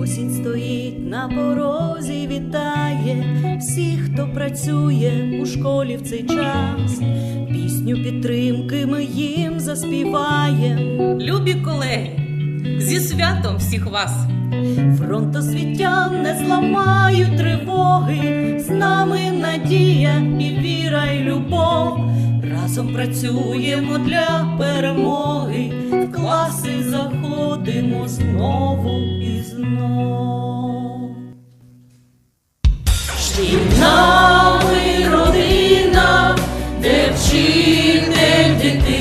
Осінь стоїть на порозі, вітає всіх, хто працює у школі в цей час. Пісню підтримки ми їм заспіваємо. Любі колеги, зі святом всіх вас! Фронтосвітян не зламають тривоги, з нами надія і віра, і любов. Разом працюємо для перемоги, в класи заходимо знову і знов. Шкільна ми родина, де вчитель дитині,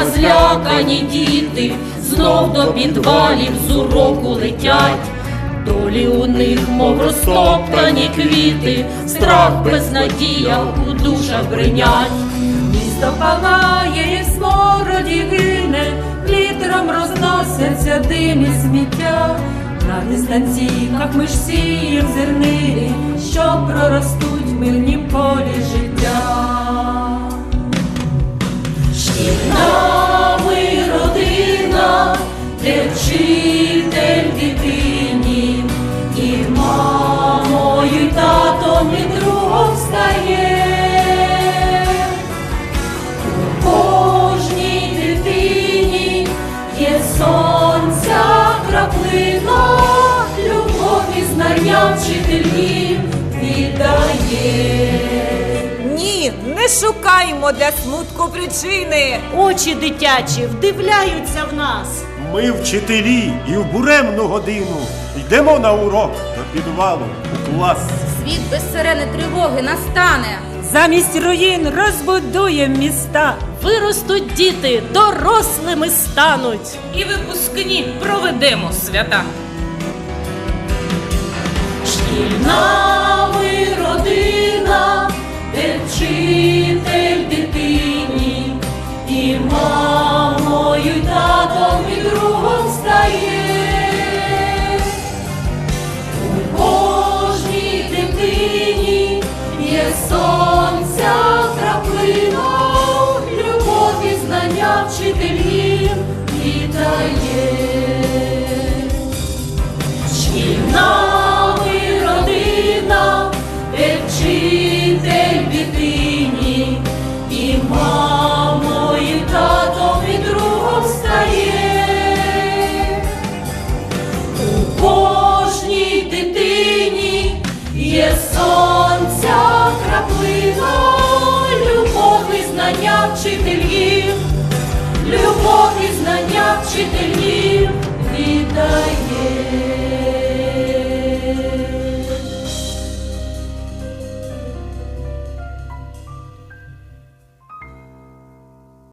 а злякані діти знов до підвалів з уроку летять. Долі у них, мов розтоптані квіти, страх безнадія у душах бринять. Місто палає і смороді гине, літером розносяться дим і сміття. На дистанційках ми ж сієм зернини, що знання вчителів віддає. Ні, не шукаймо для смутку причини. Очі дитячі вдивляються в нас. Ми вчителі і в буремну годину йдемо на урок до підвалу у клас. Світ без сирени тривоги настане. Замість руїн розбудуєм міста. Виростуть діти, дорослими стануть. І випускні проведемо свята. Під нами родина, де дитині, і мамою, татом, і другом стає. У кожній дитині є сонця краплина, любов знання вчителів вітає. вчителів віддає.